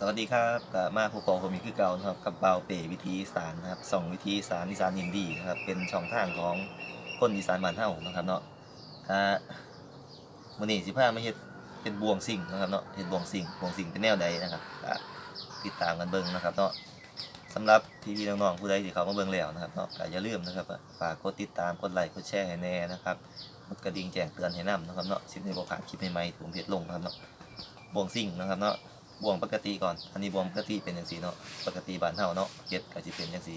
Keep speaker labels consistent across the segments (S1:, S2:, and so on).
S1: สวัสดีครับกับมาผู้กองผมมีคือเก่านะครับกับเบาเป๋วิธีสารนะครับสองวิธีสารอีสานอินดีนะครับ เป็นช่องทางของคนอีสานบ้านเฮานะครับเนาะอ่ามื้อนี้สิพามาเฮ็ดเป็นบวงสิ่งนะครับเนาะเฮ็ดบวงสิ่งบวงสิ่งเป็นแนวใดนะครับติดตามกันเบิ่งนะครับเนาะสำหรับพี่ๆน้องๆผู้ใดที่เขามาเบิ่งแล้วนะครับเนาะอย่าลืมนะครับฝากกดติดตามกดไลค์กดแชร์ให้แน่นะครับกดกระดิ่งแจ้งเตือนให้นํนะครับเนาะสิได้บ่พลาดคลิปใหม่ๆผมเฮ็ดลงนะครับเนาะบวงสิ่งนะครับเนาะ บวงปกติก่อน อันนี้บวงปกติเป็นอย่างสีเนาะ ปกติบานเฮาเนาะเฮ็ดก็สิเป็นอย่างสี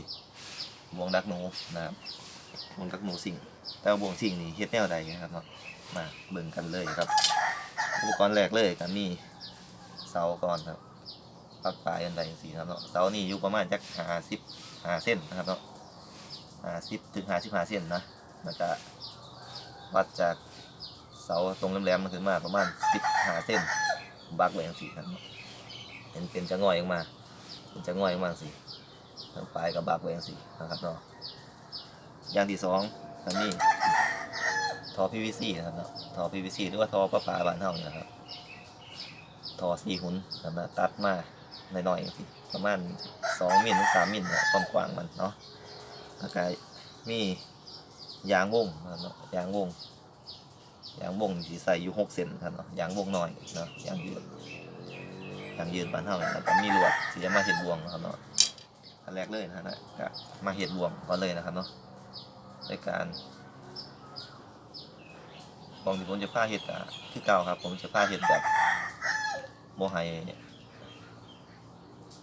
S1: บวงดักหนูนะครับบวงดักหนูสิ่ง แต่ว่าบวงสิ่งนี่เฮ็ดแนวใดนะครับเนาะ มาเบิ่งกันเลยครับ อุปกรณ์แรกเลยก็มีเสาก่อนครับปักปลายอันใดจังซี่ครับเนาะ เสานี่อยู่ประมาณจัก50 5เส้นนะครับเนาะ50ถึง55เส้นนะแล้วก็วัดจากเสาตรงแหลมๆมันขึ้นมาประมาณ15เส้นบักไว้ย่างสีครับ เป็นเป็นจะง่อยออกมาเป็นจะง่อยออกมาสิทางปลายกับบักไว้ย่างสีนะครับเนาะอย่างที่สองอันนี้ท่อ PVC นะครับเนาะท่อ PVC หรือว่าทอประปาบ้านเฮานี่นะครับทอสี่หุ่นนะครับตัดมาหน่อยๆอย่างสิประมาณสองมิลถึงสามมิลเนี่ยความกว้างมันเนาะแล้วก็มียางวงนะครับเนาะยางวงยางวงที่ใส่อยู่หกเซนครับเนาะยางวงน้อยเนาะยางยืด ยางยืดบ้านเฮาเนี่แล้วก็มีลวดที่จะมาเห็ดบวงนะครับเนาะอันแรกเลยนะฮะก็มาเห็ดบวงก่อนเลยนะครับเนาะในการบวงที่ผมจะผ้าเห็ดก็คือเก่าครับ ผมจะผ้าเห็ดแบบโมไฮ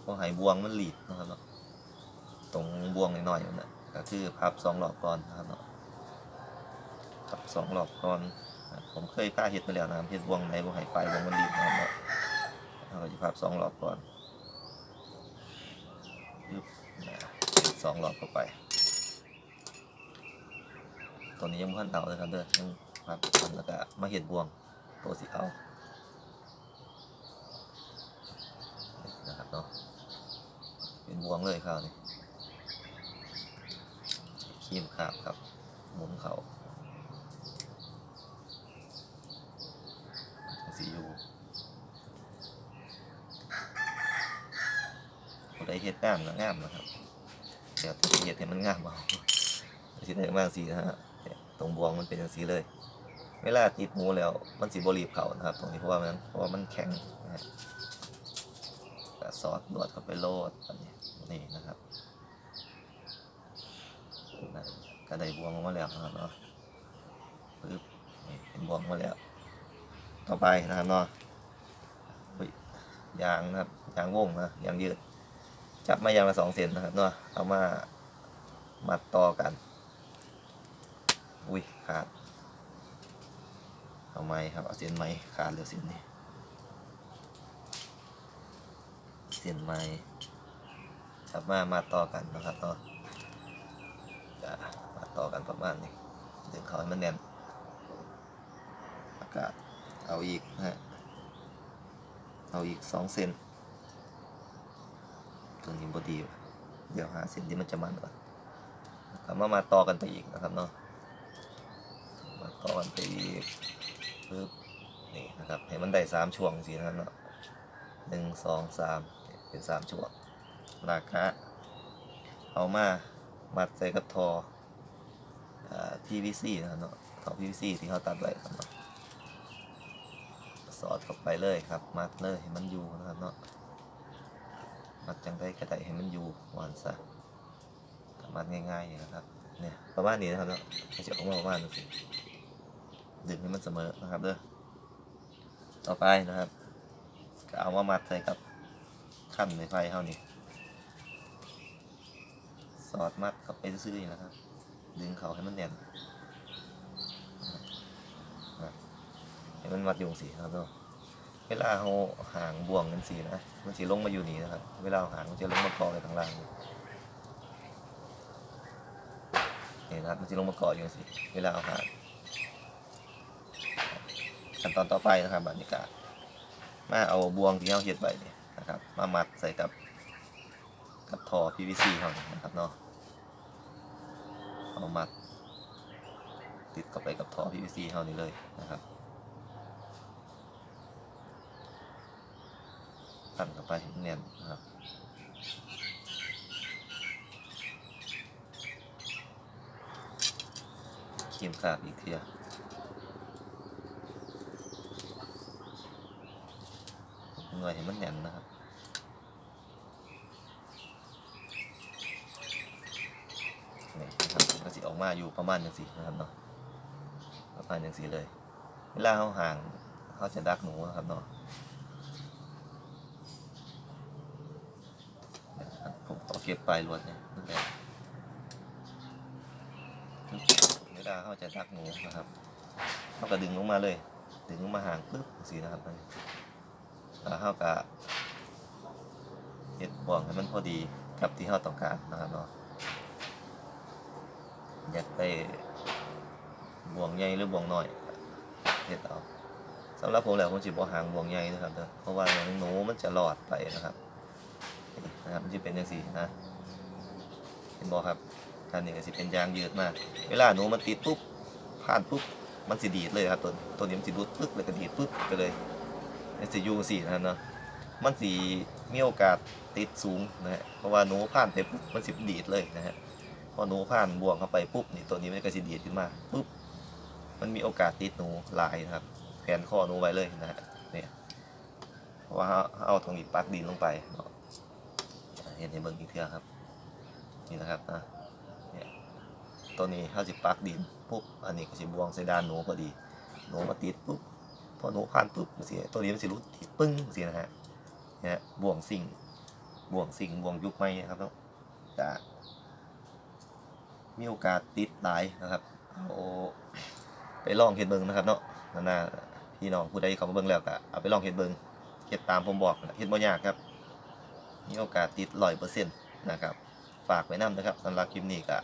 S1: โมไฮบวงมันหลีดนะครับเนาะตรงบวงน้อยๆนั่นนะก็คือพับสองรอบก่อนนะครับเนาะพับสองรอบก่อนผมเคยผ้าเห็ดมาแล้วนะเห็ดบวงในวงไหไฟวงมันดีดนะครับเนาะ เราจะพับสองรอบก่อนยึบสองรอบเข้าไป ตัวนี้ยังไม่ทันเอาเลยครับเด้อยังพับก่อนแล้วก็มาเห็ดบวงตัวสีเอานะครับเนาะเป็นบวงเลยครับนี่ครีมขาบครับหมุนเขาสีอยู่ผู้ใด เฮ็ดงามก็งามนะครับเดี๋ยวเฮ็ดให้มันงามเอาสิได้มากสีนะฮะเนี่ยตรงบวงมันเป็นอย่างสีเลย เวลาติดหมูแล้วมันสีบรีบเขานะครับ ตรงนี้เพราะว่ามันเพราะว่ามันแข็งนะฮะก็สอดวดเข้าไปโลดอันนี้นี่นะครับนะก็ได้บวงมาแล้วนะครับเนาะปึ๊บนี่เป็นบวงมาแล้ว ต่อไปนะครับเนาะยยางนะครับยางวงนะยางยืด จับมายางละสองเซนนะครับเนาะเอามามัดต่อกัน อุ้ยขาด เอาไม้ครับ เอาเส้นไม้ขาดเหลือเส้นนี้เส้นไม้จับมามาต่อกันนะครับเนาะจะมาต่อกันประมาณนี้ดึงเขาให้มันแน่นอากาศเอาอีกนะฮะเอาอีกสองเซน ตัวนี้บดีเดี๋ยวหาเซนที่มันจะมันก่อนแล้วมามาต่อกันไปอีกนะครับเนาะมาต่อกันไปอีกปึ๊บนี่นะครับให้มันได้สามช่วงสินะครับเนาะหนึ่งสองสามเป็นสามช่วงราคาเอามามัดใส่กับทออ่า PVC นะครับเนาะทอ PVC ที่เขาตัดไว้ครับเนาะสอดเข้าไปเลยครับ มัดเลยให้มันอยู่นะครับเนาะ มัดจังได้กระไดให้มันอยู่หวานซะมัดง่ายๆนะครับ เนี่ยประมาณนี้นะครับเนาะให้จะออกมาประมาณนี้สิดึงให้มันเสมอนะครับเด้อต่อไปนะครับก็เอามามัดใส่กับขั้นในไฟเท่านี้ สอดมัดเข้าไปซื่อๆนะครับ ดึงเขาให้มันแน่นให้มันวัดอยู่สีครับเนาะ เวลาเขาหางบ่วงกันสีนะมันสีลงมาอยู่นี่นะครับ เวลาเอาหางมันจะลงมาเกาะอยู่ข้างล่างนี่นะครับมันจะลงมาเกาะอยู่สิเวลาเอาหางขั้นตอนต่อไปนะครับบรรยากาศมาเอาบ่วงที่เราเฮ็ดไว้นี่นะครับ มามัดใส่กับกับท่อ PVC เขานี่นะครับเนาะเอามัดติดเข้าไปกับท่อ PVC เขานี่เลยนะครับ พันเข้าไปให้มันแน่นนะครับเขียมขาบอีกเทียหน่วยให้มันแน่นนะครับนี่นะครับก็สิออกมาอยู่ประมาณจังสี่นะครับเนาะประมาณจังสี่เลย เวลาเขาห่างเขาจะดักหนูนะครับเนาะนะครับผมขอเก็บปลายลวดเนี่ยนั่นแหละเวลาเขาจะดักหนูนะครับเขาก็ดึงลงมาเลย ดึงลงมาห่างปึ๊บสีนะครับแล้วเขาก็เห็ดบ่วงให้มันพอดีกับที่เขาต้องการนะครับเนาะอยากได้บ่วงใหญ่หรือบ่วงน้อยเฮ็ดเอาสำหรับผมแล้วผมสิบ่หางบ่วงใหญ่นะครับเด้อเพราะว่าอย่างหนูมันจะรอดไปนะครับ นะครับมันสิเป็นจังซี่นะเห็นบ่ครับอันนี้ก็สิเป็นยางยืดมาก เวลาหนูมันติดปุ๊บผ่านปุ๊บมันสิดีดเลยครับตัวตัวนี้มันสิดูดปึ๊บแล้วก็ดีดปึ๊บไปเลยมันสิยูสี่นะเนาะมันสิมีโอกาสติดสูงนะฮะเพราะว่าหนูผ่านไปปุ๊บมันสิดีดเลยนะฮะพอหนูผ่านบ่วงเข้าไปปุ๊บนี่ตัวนี้มันก็สิดีดขึ้นมาปุ๊บมันมีโอกาสติดหนูหลายนะครับแขนข้อหนูไว้เลยนะฮะเนี่ยเพราะว่าเอาเอาตรงนี้ปักดินลงไปเนาะ เห็นในเบิ่งอีกเทื่อครับ นี่นะครับนะเนี่ยตัวนี้เขาสิบปักดินปุ๊บอันนี้ก็สิบวงใส่ด้านหนูพอดีหนูมาติดปุ๊บพอหนูผ่านปุ๊บมันสิตัวนี้มันสิรุดติดปึ้งสินะฮะเนี่ยบ่วงสิ่งบ่วงสิ่งบ่วงยุคใหม่นะครับเนาะจะมีโอกาสติดหลายนะครับเอาไปลองเฮ็ดเบิ่งนะครับเนาะนั่นน่ะพี่น้องผู้ใดเขามาเบิ่งแล้วก็เอาไปลองเฮ็ดเบิ่งเฮ็ดตามผมบอกเฮ็ดบ่ยากครับ มีโอกาสติดลอยเปอร์เซ็นต์นะครับ ฝากไว้นำนะครับสำหรับคลิปนี้ก็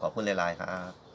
S1: ขอบคุณหลายๆครับ